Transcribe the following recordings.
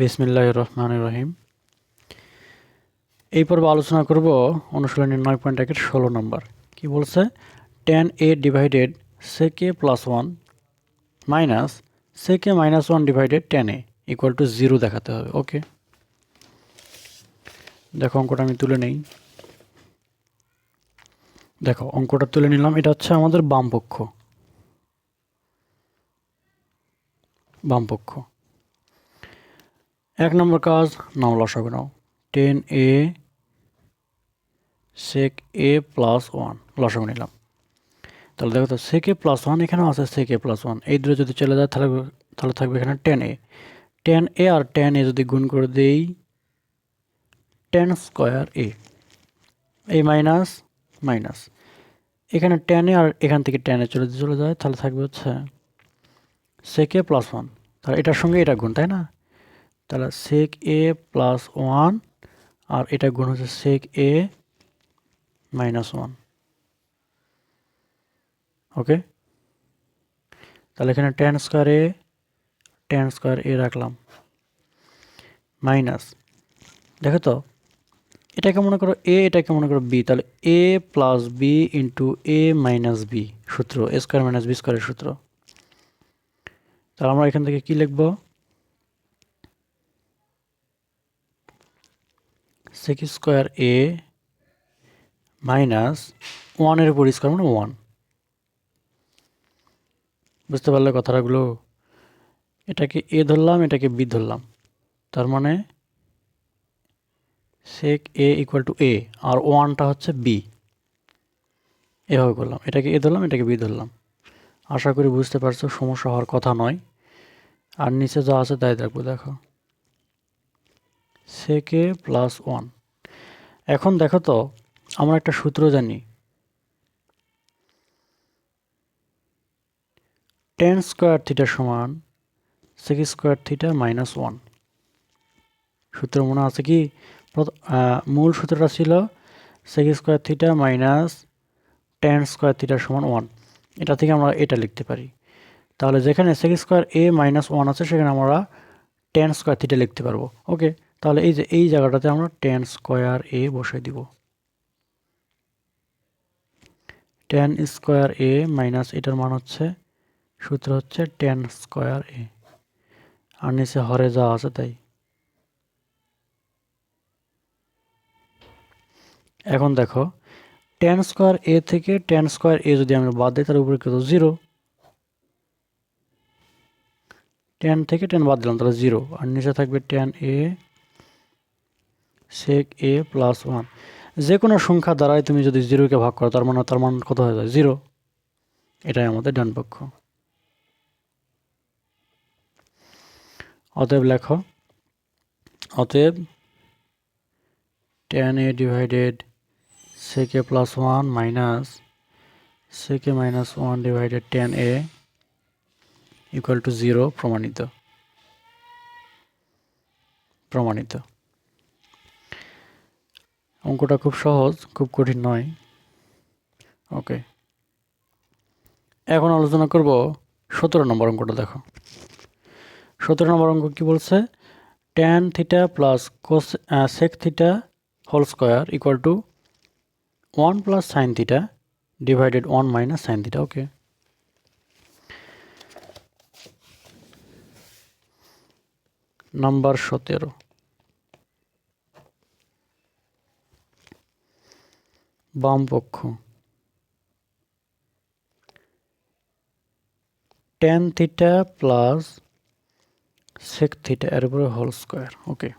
বিসমিল্লাহ রহমান রহিম। এই পর্বে আলোচনা করব অনুশীলনী নয় পয়েন্ট একের ষোলো নম্বর। কী বলছে? Tan A divided sec plus one minus sec minus one divided tan A equal to zero দেখাতে হবে ওকে দেখো, অঙ্কটা আমি তুলে নেই। দেখো, অঙ্কটা তুলে নিলাম, এটা হচ্ছে আমাদের বাম পক্ষ বাম পক্ষ এক নম্বর কাজ, নাম লসাগু tan A sec A plus one লসাগু নিলাম। তাহলে দেখো তো সেক প্লাস ওয়ান এখানেও আছে সেক প্লাস ওয়ান এই দুটো যদি চলে যায়, তাহলে তাহলে থাকবে এখানে টেন এ। টেন এ আর টেন এ যদি গুণ করে দেই টেন স্কোয়ার এ। এই মাইনাস মাইনাস এখানে টেন এ আর এখান থেকে টেন চলে চলে যায়, তাহলে থাকবে হচ্ছে সেক প্লাস ওয়ান তাহলে এটার সঙ্গে এটা গুণ, তাই না? তাহলে সেক এ প্লাস ওয়ান আর এটা গুণ হচ্ছে সেক এ মাইনাস ওয়ান ওকে তাহলে এখানে tan square A tan square A রাখলাম। মাইনাস দেখো তো, এটাকে মনে করো এ এটাকে মনে করো বি তাহলে A plus B into A minus B সূত্র এ স্কোয়ার মাইনাস বি স্কোয়ারের সূত্র। তাহলে আমরা এখান থেকে কি লিখব? সেক স্কোয়ার এ মাইনাস ওয়ানের উপর স্কোয়ার মানে ওয়ান বুঝতে পারলে কথাগুলো? এটাকে এ ধরলাম, এটাকে বি ধরলাম। তার মানে সেক এ ইকুয়াল টু এ আর ওয়ানটা হচ্ছে বি এভাবে করলাম। এটাকে এ ধরলাম, এটাকে বি ধরলাম। আশা করি বুঝতে পারছ, সমস্যা হওয়ার কথা নয়। আর নিচে যা আছে তাই দেখব দেখো। সেকে প্লাস ওয়ান এখন দেখো তো, আমরা একটা সূত্র জানি। টেন স্কোয়ার থিটা সমান sec square theta minus one সূত্র মনে আছে কি? মূল সূত্রটা ছিল sec square theta minus tan square theta সমান ওয়ান এটা থেকে আমরা এটা লিখতে পারি। তাহলে যেখানে sec square A minus one আছে, সেখানে আমরা টেন স্কোয়ার থিটা লিখতে পারব। ওকে তাহলে এই যে, এই জায়গাটাতে আমরা টেন স্কোয়ার এ বসে দিব। টেন স্কোয়ার এ মাইনাস এটার মান হচ্ছে, সূত্র হচ্ছে টেন স্কোয়ার এ আর নিচে হরে যা আছে তাই। এখন দেখো টেন স্কোয়ার এ থেকে টেন স্কোয়ার এ যদি আমরা বাদ দিই তার উপরে কত? জিরো টেন থেকে টেন বাদ দিলাম, তাহলে জিরো আর নিচে থাকবে tan A sec A plus one যে কোনো সংখ্যা দ্বারাই তুমি যদি জিরোকে ভাগ করো, তার মানে তার মান কত হয়ে যায়? জিরো এটাই আমাদের ডান পক্ষ অতএব লেখো, অতএব tan A divided sec A plus one minus sec A minus one divided tan A equal to zero প্রমাণিত। প্রমাণিত। অঙ্কটা খুব সহজ, খুব কঠিন নয়। ওকে এখন আলোচনা করব সতেরো নম্বর অঙ্কটা, দেখো। সতেরো নম্বর অঙ্ক কী বলছে? Tan theta plus cos sec theta whole square equal to one plus sine theta divided one minus sine theta okay number সতেরো। বাম পক্ষ tan theta plus sec theta এর উপরে হোল স্কোয়ার ওকে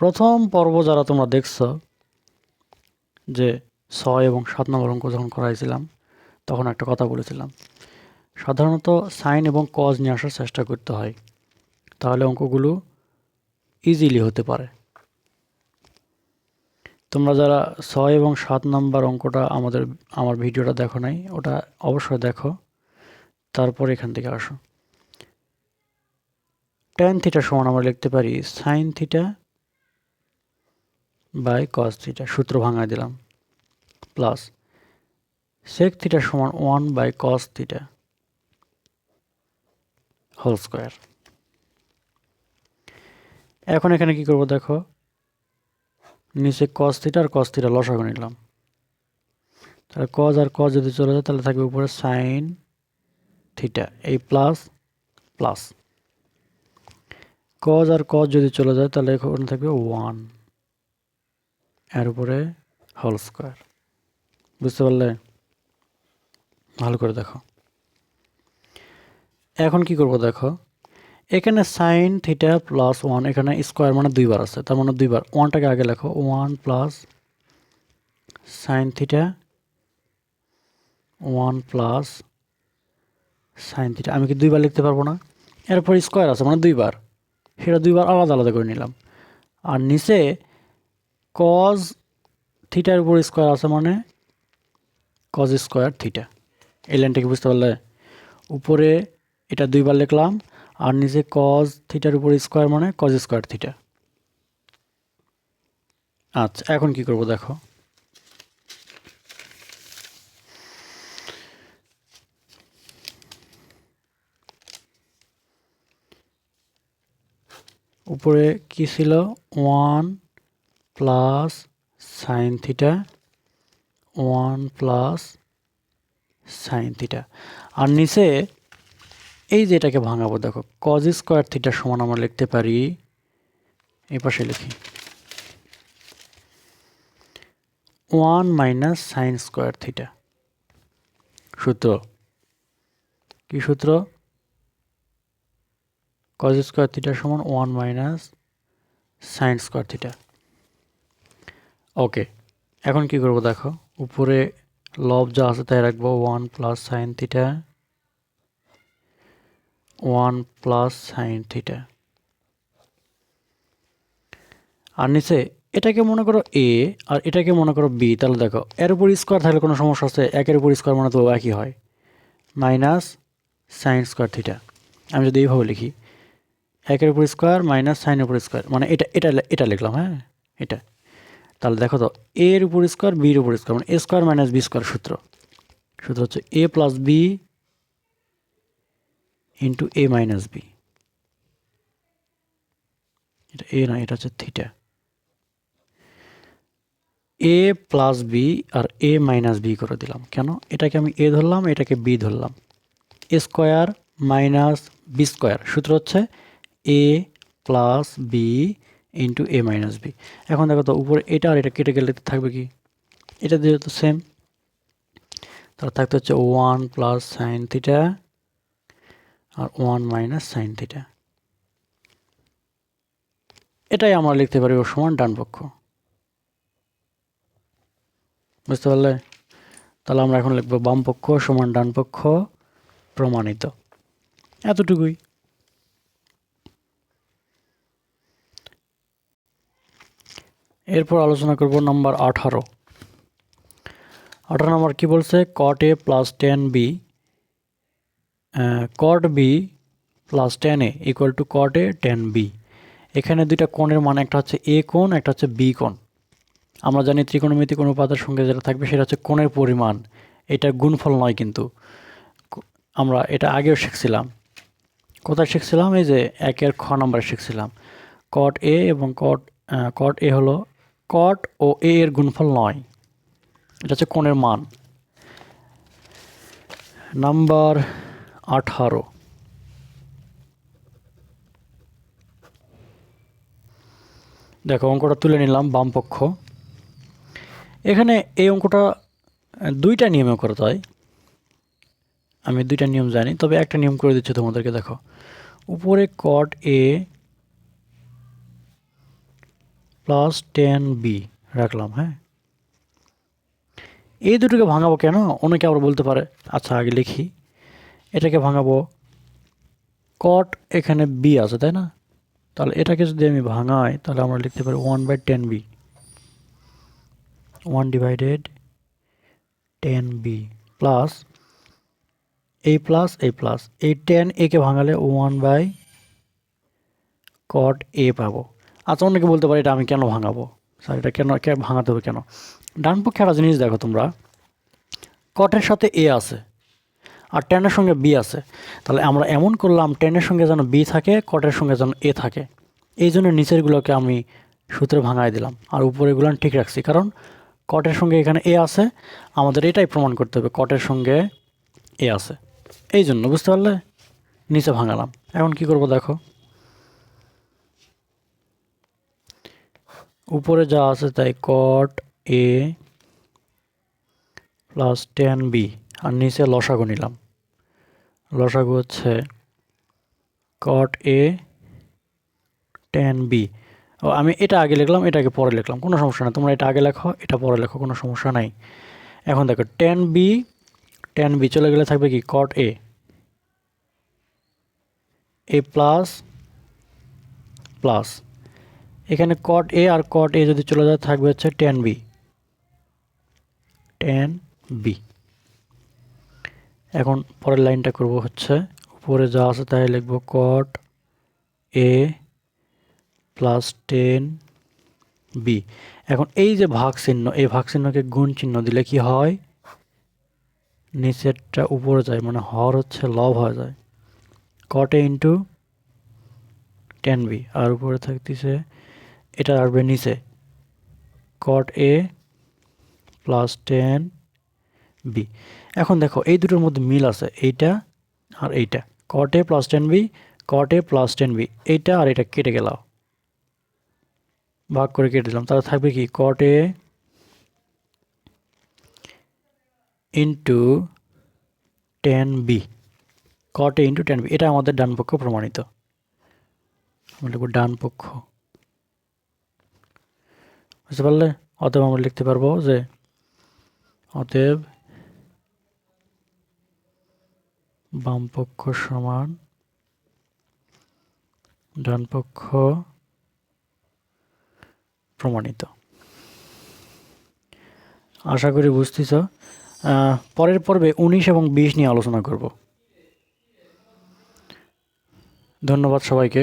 প্রথম পর্ব যারা তোমরা দেখছ, যে ছয় এবং সাত নম্বর অঙ্ক যখন করাইছিলাম, তখন একটা কথা বলেছিলাম। সাধারণত সাইন এবং কজ নিয়ে আসার চেষ্টা করতে হয়, তাহলে অঙ্কগুলো ইজিলি হতে পারে। তোমরা যারা ছয় এবং সাত নাম্বার অঙ্কটা আমাদের, আমার ভিডিওটা দেখো নাই, ওটা অবশ্যই দেখো। তারপর এখান থেকে আসো। টেন থিটা সমান আমরা লিখতে পারি sine theta by cos theta সূত্র ভাঙায় দিলাম। প্লাস সেক থিটা সমান one by cos theta whole square এখন এখানে কি করব দেখো? নিচে কস থিটা আর কস থিটা লসাগু নিলাম। তাহলে কজ আর কজ যদি চলে যায়, তাহলে থাকবে উপরে সাইন থিটা এই প্লাস প্লাস কজ আর কজ যদি চলে যায়, তাহলে এখানে থাকবে ওয়ানের উপরে হোল স্কোয়ার বুঝতে পারলে? ভালো করে দেখো। এখন কি করব দেখো? এখানে সাইন থিটা প্লাস ওয়ান এখানে স্কোয়ার মানে দুইবার আছে। তার মানে দুইবার। ওয়ানটাকে আগে লেখো। One plus sine theta one plus sine theta আমি কি দুইবার লিখতে পারব না? এরপর স্কোয়ার আছে মানে দুইবার। সেটা দুইবার আলাদা আলাদা করে নিলাম। আর নিচে কজ থিটার উপর স্কোয়ার আছে মানে কজ স্কোয়ার থিটা এই লাইনটাকে বুঝতে পারলে। উপরে এটা দুইবার লিখলাম। আর নিচে কজ থিটার উপর স্কোয়ার মানে কজ স্কোয়ার থিটা আচ্ছা এখন কি করব দেখো? উপরে কি ছিল? One plus sine theta one plus sine theta আর নিচে এই যে এটাকে ভাঙাবো, দেখো কজ স্কোয়ার থিটার সমান আমরা লিখতে পারি, এই পাশে লিখি one minus sine square theta সূত্র, কি সূত্র? কজ স্কোয়ার থিটার সমান one minus sine square theta okay এখন কি করব, দেখো, উপরে লব যা আছে তাই রাখব one plus sine theta one plus sine theta. আর নিচে এটাকে মনে করো এ আর এটাকে মনে করো বি, তাহলে দেখো, এর উপর স্কোয়ার থাকলে কোনো সমস্যা আছে একের উপর স্কোয়ার মানে তো একই হয়। Minus sine square theta. আমি যদি এইভাবে লিখি, একের উপর স্কোয়ার মাইনাস সাইনের উপর স্কোয়ার মানে এটা এটা এটা লিখলাম হ্যাঁ এটা। তাহলে দেখো তো, এর উপর স্কোয়ার, বির উপর স্কোয়ার মানে স্কোয়ার মাইনাস বি স্কোয়ার সূত্র। সূত্র হচ্ছে A plus B into A minus B এটা এ না, এটা হচ্ছে থিটা এ প্লাস বি আর এ মাইনাস বি করে দিলাম। কেন? এটাকে আমি এ ধরলাম, এটাকে বি ধরলাম। A square minus B square সূত্র হচ্ছে A plus B into A minus B এখন দেখো তো, উপরে এটা আর এটা কেটে গেলে থাকবে কি? এটা দিয়ে তো সেম তাহলে থাকতে হচ্ছে ওয়ান প্লাস সাইন থিটা আর ওয়ান মাইনাস সাইন থিটা। এটাই আমরা লিখতে পারি ও সমান ডান পক্ষ। বুঝতে পারলে? তাহলে আমরা এখন লিখব বাম পক্ষ সমান ডান পক্ষ প্রমাণিত। এতটুকুই। এরপর আলোচনা করব নাম্বার আঠারো। আঠারো নম্বর কী বলছে? Cot A plus tan B cot B plus tan A equal to cot A tan B এখানে দুইটা কোণের মান, একটা হচ্ছে এ কোণ, একটা হচ্ছে বি কোণ। আমরা জানি ত্রিকোণমিতিক অনুপাতের সঙ্গে যেটা থাকবে সেটা হচ্ছে কোণের পরিমাণ। এটা গুণফল নয় কিন্তু। আমরা এটা আগেও শিখছিলাম। কোথায় শিখছিলাম? এই যে একের খ নাম্বারে শিখছিলাম। কট এ এবং কট কট এ হলো কট ও এ এর গুণফল নয়। এটা হচ্ছে কোণের মান। নাম্বার আঠারো। দেখো, অঙ্কটা তুলে নিলাম বামপক্ষ এখানে এই অঙ্কটা দুইটা নিয়মে করতে হয় আমি দুইটা নিয়ম জানি, তবে একটা নিয়ম করে দিচ্ছি তোমাদেরকে, দেখো। উপরে cot A plus tan B রাখলাম হ্যাঁ? এই দুটোকে ভাঙাবো কেন? অনেকে আবার বলতে পারে আচ্ছা আগে লিখি। এটাকে ভাঙাবো। কট এখানে বি আছে, তাই না? তাহলে এটাকে যদি আমি ভাঙাই, তাহলে আমরা লিখতে পারি one by tan B one divided tan B plus এই প্লাস এই প্লাস এই টেন একে ভাঙালে ওয়ান বাই কট এ পাবো। আচ্ছা অনেকে বলতে পারে, এটা আমি কেন ভাঙাবো? স্যার, এটা কেন ভাঙাতে হবে কেন? ডান পক্ষে একটা জিনিস দেখো তোমরা। কটের সাথে এ আছে। আর টেনের সঙ্গে বি আছে। তাহলে আমরা এমন করলাম টেনের সঙ্গে যেন বি থাকে, কটের সঙ্গে যেন এ থাকে। এই জন্য নিচেরগুলোকে আমি সূত্রে ভাঙায় দিলাম। আর উপরেগুলো ঠিক রাখছি, কারণ কটের সঙ্গে এখানে এ আছে, আমাদের এটাই প্রমাণ করতে হবে, কটের সঙ্গে এ আছে। এই জন্য, বুঝতে পারলে? নিচে ভাঙালাম। এখন কি করব দেখো? উপরে যা আছে তাই cot A plus tan B আর নিচে লসাগু নিলাম। লসাগু হচ্ছে কট এ টেন বি ও, আমি এটা আগে লিখলাম এটাকে পরে লিখলাম, কোনো সমস্যা নাই। তোমরা এটা আগে লেখো, এটা পরে লেখো, কোনো সমস্যা নাই। এখন দেখো টেন বি টেন বি চলে গেলে থাকবে কি? কট এ এ প্লাস প্লাস এখানে কট এ আর কট এ যদি চলে যায়, থাকবে হচ্ছে টেন বি টেন বি এখন পরের লাইনটা করব হচ্ছে, উপরে যা আছে তাই লিখব cot A plus tan B এখন এই যে ভাগ চিহ্ন, এই ভাগ চিহ্নকে গুণ চিহ্ন দিলে কি হয়? নিচেরটা উপরে যায় মানে হর হচ্ছে লব হয়ে যায়। Cot A into tan B আর উপরে থাকতেছে, এটা আসবে নিচে। Cot A plus tan B এখন দেখো, এই দুটোর মধ্যে মিল আছে, এইটা আর এইটা। Cot A plus tan B cot A plus tan B এইটা আর এটা কেটে গেল ভাগ করে কেটে দিলাম, তাহলে থাকবে কি? Cot A into tan B cot A into tan B এটা আমাদের ডান পক্ষ প্রমাণিত। আমরা লিখব ডান পক্ষ। বুঝতে পারলে? অতএব আমরা লিখতে পারব যে, অতএব বাম পক্ষ সমান ডান পক্ষ প্রমাণিত। আশা করি বুঝতেছ। পরের পর্বে উনিশ এবং বিশ নিয়ে আলোচনা করব। ধন্যবাদ সবাইকে।